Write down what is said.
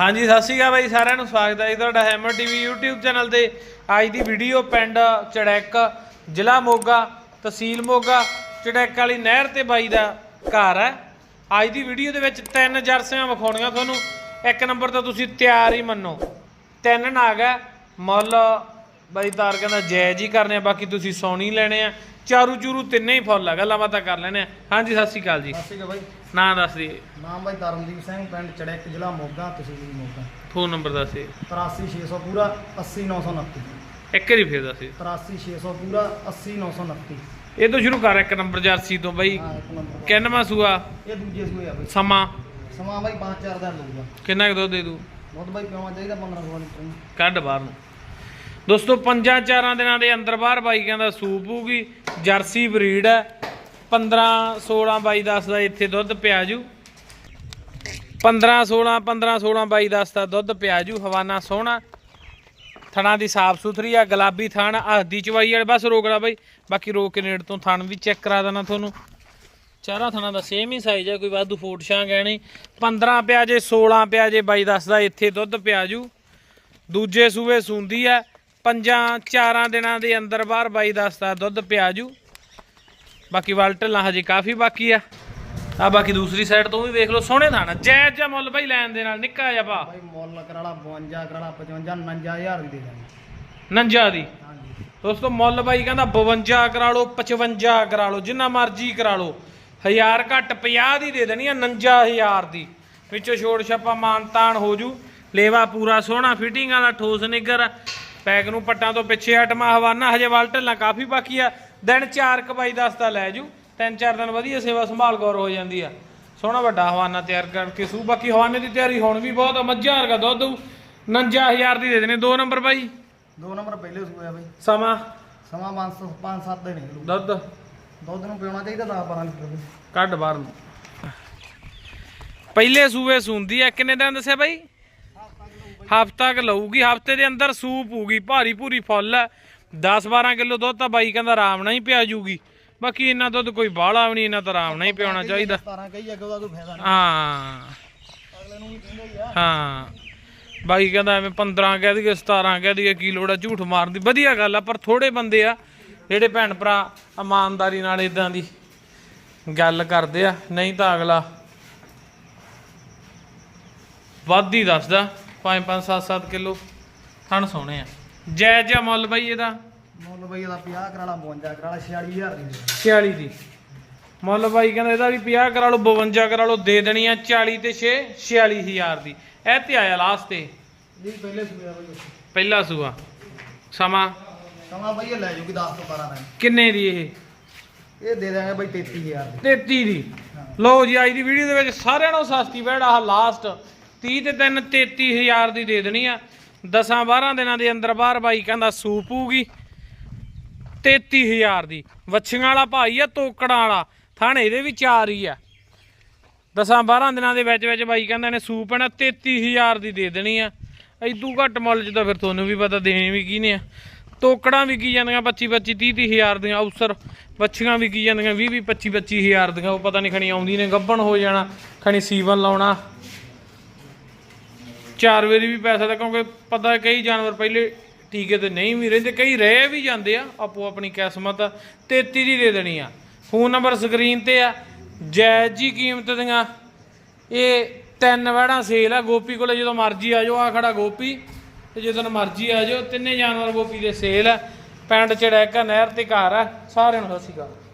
ਹਾਂਜੀ, ਸਤਿ ਸ਼੍ਰੀ ਅਕਾਲ ਬਾਈ ਸਾਰਿਆਂ ਨੂੰ, ਸਵਾਗਤ ਹੈ ਜੀ ਤੁਹਾਡਾ ਹੈਮਰ ਟੀਵੀ YouTube ਚੈਨਲ ਤੇ। ਅੱਜ ਦੀ ਵੀਡੀਓ ਪਿੰਡ ਚੜੈਕ, ਜ਼ਿਲ੍ਹਾ ਮੋਗਾ, ਤਹਿਸੀਲ ਮੋਗਾ, ਚੜੈਕ ਵਾਲੀ ਨਹਿਰ ਤੇ ਬਾਈ ਦਾ ਘਰ ਹੈ। ਅੱਜ ਦੀ ਵੀਡੀਓ ਦੇ ਵਿੱਚ ਤਿੰਨ ਜਰਸੀਆਂ ਵਿਖਾਉਣੀਆਂ ਤੁਹਾਨੂੰ। ਇੱਕ ਨੰਬਰ ਤਾਂ ਤੁਸੀਂ ਤਿਆਰ ਹੀ ਮੰਨੋ। ਤਿੰਨ ਨਾਗ ਹੈ, ਮੁੱਲ ਬਾਈ ਤਾਰ ਕਹਿੰਦਾ ਜਾਇਜ਼ ਹੀ ਕਰਨੇ ਆ ਬਾਕੀ ਤੁਸੀਂ ਸੋਣੀ ਲੈਣੇ ਆ। ਚਾਰੂ ਚੂਰੂ ਤਿੰਨੇ ਹੀ ਫੁੱਲ ਆ ਗੱਲਾਂ ਬਾਤਾਂ ਕਰ ਲੈਣੇ ਆ। ਹਾਂਜੀ ਸਤਿ ਸ਼੍ਰੀ ਅਕਾਲ ਜੀ। ਸਤਿ ਸ਼੍ਰੀ ਅਕਾਲ ਬਾਈ। ਨਾਂ ਦੱਸ ਦੀ। ਨਾਮ ਬਾਈ ਧਰਮਦੀਪ ਸਿੰਘ ਪਿੰਡ ਚੜੈਕ ਜ਼ਿਲ੍ਹਾ ਮੋਗਾ ਤਹਿਸੀਲ ਮੋਗਾ। ਫੋਨ ਨੰਬਰ ਦੱਸ ਦੀ। 83600 ਪੂਰਾ 80929 ਇੱਕ ਵਾਰੀ ਫੇਰ ਦੱਸ ਦੀ। 83600 ਪੂਰਾ 80929 ਇਹ ਤੋਂ ਸ਼ੁਰੂ ਕਰ ਇੱਕ ਨੰਬਰ ਜਰਸੀ ਤੋਂ ਬਈ। ਹਾਂ ਇੱਕ ਨੰਬਰ ਕਿੰਨਵਾਂ ਸੂਆ? ਇਹ ਦੂਜੇ ਸੂਏ ਆ ਬਾਈ। ਸਮਾਂ? ਸਮਾਂ ਬਾਈ 5-4 ਦਿਨ ਲਊਗਾ। ਕਿੰਨਾ ਕੁ ਦੁੱਧ ਦੇ ਦੂ ਦੁੱਧ ਬਾਈ ਪਿਆਉਣਾ ਚਾਹੀਦਾ 15-16 ਲੀਟਰ। ਕੱਢ ਬਾਹਰ ਨੂੰ। ਦੋਸਤੋ, ਪੰਜਾਂ ਚਾਰਾਂ ਦਿਨਾਂ ਦੇ ਅੰਦਰ ਬਾਹਰ ਬਾਈ ਦਾ ਸੂਪ ਹੋਊਗੀ ਜਰਸੀ ਬਰੀਡ ਹੈ। 15 16 ਬਾਈ 10 ਦਾ ਇੱਥੇ ਦੁੱਧ ਪਿਆ ਜੂ। 15 16 15 16 ਬਾਈ 10 ਦਾ ਦੁੱਧ ਪਿਆ ਜੂ। ਹਵਾਨਾ ਸੋਹਣਾ। ਥਣਾ ਦੀ ਸਾਫ਼ ਸੁਥਰੀ ਆ, ਗੁਲਾਬੀ ਥਣ ਹੱਦੀ ਚਵਾਈ ਵਾਲੇ ਬਸ ਰੋਕ ਲਾ ਬਾਈ। ਬਾਕੀ ਰੋਕ ਕੇ ਨੇੜ ਤੋਂ ਥਣ ਵੀ ਚੈੱਕ ਕਰਾ ਦੇਣਾ ਤੁਹਾਨੂੰ। ਚਾਰਾਂ ਥਣਾ ਦਾ ਸੇਮ ਹੀ ਸਾਈਜ਼ ਹੈ ਕੋਈ ਵਾਧੂ ਫੋਟ ਛਾਂ ਗਹਿਣੀ 15 ਪਿਆ ਜੇ 16 ਪਿਆ ਜੇ ਬਾਈ ਦੱਸਦਾ ਇੱਥੇ ਦੁੱਧ ਪਿਆ ਜੂ। ਦੂਜੇ ਸੂਵੇ ਸੁੰਦੀ ਆ। ਪੰਜਾਂ ਚਾਰਾਂ ਦਿਨਾਂ ਦੇ ਅੰਦਰ ਬਾਹਰ ਬਾਈ ਦੱਸਦਾ ਦੁੱਧ ਪਿਆ ਜੂ। ਬਾਕੀ ਵਲਟਲਾਂ ਹਜੇ ਕਾਫੀ ਬਾਕੀ ਆ। ਆ ਬਾਕੀ ਦੂਸਰੀ ਸਾਈਡ ਤੋਂ ਵੀ ਵੇਖ ਲਓ ਸੋਹਣੇ ਥਾਣਾ ਜਾਇਜ਼ ਜਿਹਾ ਮੁੱਲ ਬਾਈ ਲੈਣ ਦੇ ਨਾਲ ਨਿੱਕਾ ਜਿਹਾ ਭਾ। ਬਾਈ ਮੁੱਲ ਕਰਾਲਾ 52 ਕਰਾਲਾ 55 59000 ਦੀ ਦੇ ਦਾਂਗੇ ਨੰਜਾ ਦੀ। ਹਾਂਜੀ। ਦੋਸਤੋ ਮੁੱਲ ਬਾਈ ਕਹਿੰਦਾ 52 ਕਰਾ ਲਓ 55 ਕਰਾ ਲਓ ਜਿੰਨਾ ਮਰਜ਼ੀ ਕਰਾ ਲਓ ਹਜ਼ਾਰ ਘੱਟ 50 ਦੀ ਦੇ ਦੇਣੀ ਆ 59000 ਦੀ। ਵਿੱਚੋਂ ਛੋੜ ਛਾਪਾ ਮਾਨਤਾਨ ਹੋ ਜੂ। ਲੇਵਾ ਪੂਰਾ ਸੋਹਣਾ ਫਿਟਿੰਗ ਵਾਲਾ ਠੋਸ ਨਿੱਗਰ ਪੈਕ ਨੂੰ ਪੱਟਾਂ ਤੋਂ ਪਿੱਛੇ ਹਟਮਾ ਹਵਾਨਾ ਹਜੇ ਵਾਲਟਲਾਂ ਕਾਫੀ ਬਾਕੀ ਆ। ਦਿਨ ਚਾਰ ਕਬਾਈ ਦਸਤਾ ਲੈ ਜੂ। ਤਿੰਨ ਚਾਰ ਦਿਨ ਵਧੀਆ ਸੇਵਾ ਸੰਭਾਲ ਗੌਰ ਹੋ ਜਾਂਦੀ ਆ। ਸੋਹਣਾ ਵੱਡਾ ਹਵਾਨਾ ਤਿਆਰ ਕਰਕੇ ਸੂ। ਬਾਕੀ ਹਵਾਨੇ ਦੀ ਤਿਆਰੀ ਹੁਣ ਵੀ ਬਹੁਤ ਆ ਮੱਝਾਂ ਵਰਗਾ ਦੁੱਧ 59000 ਦੀ ਦੇ ਦੇਣੇ। ਦੋ ਨੰਬਰ ਬਾਈ। ਦੋ ਨੰਬਰ ਪਹਿਲੇ ਸੂਏ ਆ ਬਾਈ। ਸਮਾਂ। ਸਮਾਂ 500 5-7 ਦੇ ਨਿਕਲੂ ਦੁੱਧ। ਦੁੱਧ ਨੂੰ ਪਿਆਉਣਾ ਚਾਹੀਦਾ 10-12 ਲੀਟਰ ਬਾਈ ਕੱਢ ਬਾਹਰ ਨੂੰ। ਪਹਿਲੇ ਸੂਵੇ ਸੁੰਦੀ ਆ। ਕਿੰਨੇ ਦਿਨ ਦੱਸਿਆ ਬਾਈ? ਹਫਤਾ ਕ ਲਊਗੀ ਹਫ਼ਤੇ ਦੇ ਅੰਦਰ ਸੂਪ ਹੋਊਗੀ ਭਾਰੀ ਭੂਰੀ ਫੁੱਲ ਆ 10 12 ਕਿਲੋ ਦੁੱਧ ਤਾਂ ਬਾਈ ਕਹਿੰਦਾ ਆਰਾਮ ਨਾਲ ਹੀ ਪਿਆ ਜੂਗੀ। ਬਾਕੀ ਇੰਨਾ ਦੁੱਧ ਕੋਈ ਬਾਹਲਾ ਵੀ ਨਹੀਂ ਇੰਨਾ ਤਾਂ ਆਰਾਮ ਨਾਲ ਹੀ ਪਿਆਉਣਾ ਚਾਹੀਦਾ। 17 ਕਹੀ ਅੱਗੇ ਉਹਦਾ ਕੋਈ ਫਾਇਦਾ ਨਹੀਂ। ਹਾਂ। ਅਗਲੇ ਨੂੰ ਵੀ ਕਹਿੰਦਾ ਹੀ ਆ। ਹਾਂ। ਬਾਈ ਕਹਿੰਦਾ ਐਵੇਂ 15 ਕਹਿ ਦਈਏ 17 ਕਹਿ ਦਈਏ ਕੀ ਲੋੜ ਆ ਝੂਠ ਮਾਰਨ ਦੀ। ਵਧੀਆ ਗੱਲ ਆ ਪਰ ਥੋੜੇ ਬੰਦੇ ਆ ਜਿਹੜੇ ਭੈਣ ਭਰਾ ਇਮਾਨਦਾਰੀ ਨਾਲ ਇਦਾਂ ਦੀ ਗੱਲ ਕਰਦੇ ਆ। ਨਹੀਂ ਤਾਂ ਅਗਲਾ ਵੱਧ ਹੀ ਦੱਸਦਾ। 5 5 7 7 ਕਿਲੋ ਥਣ ਸੋਹਣੇ ਆ। ਜੈ ਜੈ ਮੁੱਲ ਬਾਈ ਇਹਦਾ। ਮੁੱਲ ਬਈ ਇਹਦਾ 50 ਕਰਾਲਾ 52 ਕਰਾਲਾ 46000 ਦੀ ਦੇ। 46 ਦੀ। ਮੁੱਲ ਬਾਈ ਕਹਿੰਦਾ ਇਹਦਾ ਵੀ 50 ਕਰਾ ਲਓ 52 ਕਰਾ ਲਓ ਦੇ ਦੇਣੀ ਆ 40 ਤੇ 6 46000 ਦੀ। ਇਹ ਤੇ ਆਇਆ ਲਾਸਟ ਤੇ। ਇਹ ਪਹਿਲੇ ਸੂਏ ਆ ਬਈ। ਪਹਿਲਾ ਸੂਆ। ਸਮਾਂ? ਸਮਾਂ ਬਈ ਇਹ ਲੈ ਜੂਗੀ 10 ਤੋਂ 12 ਦਿਨ ਕਿੰਨੇ ਦੀ ਇਹ? ਇਹ ਦੇ ਦਾਂਗੇ ਬਈ 33000 ਦੀ। 33 ਦੀ। ਲਓ ਜੀ ਅੱਜ ਦੀ ਵੀਡੀਓ ਦੇ ਵਿੱਚ ਸਾਰਿਆਂ ਨਾਲੋਂ ਸਸਤੀ ਬੈੜ ਆਹ ਲਾਸਟ 30 ਤੇ 3 33000 ਦੀ ਦੇ ਦੇਣੀ ਆ। 10 12 ਦਿਨਾਂ ਦੇ ਅੰਦਰ ਬਾਹਰ ਬਾਈ ਕਹਿੰਦਾ ਸੂਪ ਹੋਊਗੀ 33000 ਦੀ। ਵੱਛੀਆਂ ਵਾਲਾ ਭਾਈ ਆ, ਤੋਕੜਾਂ ਵਾਲਾ। ਥਾਣੇ ਇਹਦੇ ਵੀ ਚਾਰ ਹੀ ਆ। 10 12 ਦਿਨਾਂ ਦੇ ਵਿੱਚ ਵਿੱਚ ਬਾਈ ਕਹਿੰਦਾ ਨੇ ਸੂਪ ਨਾ 33000 ਦੀ ਦੇ ਦੇਣੀ ਆ। ਇਦੂ ਘੱਟ ਮੁੱਲ ਚ ਤਾਂ ਫਿਰ ਤੁਹਾਨੂੰ ਵੀ ਪਤਾ ਦੇਣੀ ਵੀ ਕਿਹਨੇ ਆ। ਤੋਕੜਾਂ ਵੀ ਕੀ ਜਾਂਦੀਆਂ 25 25 30 ਹਜ਼ਾਰ ਦੀਆਂ। ਅਵਸਰ ਵੱਛੀਆਂ ਵੀ ਕੀ ਜਾਂਦੀਆਂ 20 20 25 25000 ਦੀਆਂ। ਉਹ ਪਤਾ ਨਹੀਂ ਖਣੀ ਆਉਂਦੀ ਨੇ ਗੱਬਣ ਹੋ ਜਾਣਾ, ਖਣੀ ਸੀਵਨ ਲਾਉਣਾ। ਚਾਰ ਵਾਰੀ ਵੀ ਪੈਸਾ ਦਾ ਕਿਉਂਕਿ ਪਤਾ ਕਈ ਜਾਨਵਰ ਪਹਿਲੇ ਟੀਕੇ ਤੇ ਨਹੀਂ ਵੀ ਰਹਿੰਦੇ, ਕਈ ਰਹਿ ਵੀ ਜਾਂਦੇ ਆ, ਆਪੋ ਆਪਣੀ ਕਿਸਮਤ ਆ 33 ਦੀ ਦੇ ਦੇਣੀ ਆ। ਫੋਨ ਨੰਬਰ ਸਕਰੀਨ ਤੇ ਆ ਜਾਇਜ਼ ਜੀ ਕੀਮਤ ਦੀਆਂ। ਇਹ ਤਿੰਨ ਵੜਾਂ ਸੇਲ ਆ, ਗੋਪੀ ਕੋਲੇ ਜਦੋਂ ਮਰਜ਼ੀ ਆ ਜਾਓ, ਆ ਖੜਾ ਗੋਪੀ। ਤੇ ਜਦੋਂ ਮਰਜ਼ੀ ਆ ਜਾਓ, ਤਿੰਨੇ ਜਾਨਵਰ ਗੋਪੀ ਦੇ ਸੇਲ ਆ। ਪਿੰਡ ਚੜੈਕਾ ਨਹਿਰ ਤੇ ਘਰ ਆ, ਸਾਰਿਆਂ ਨੂੰ ਸਤਿ ਸ਼੍ਰੀ ਅਕਾਲ।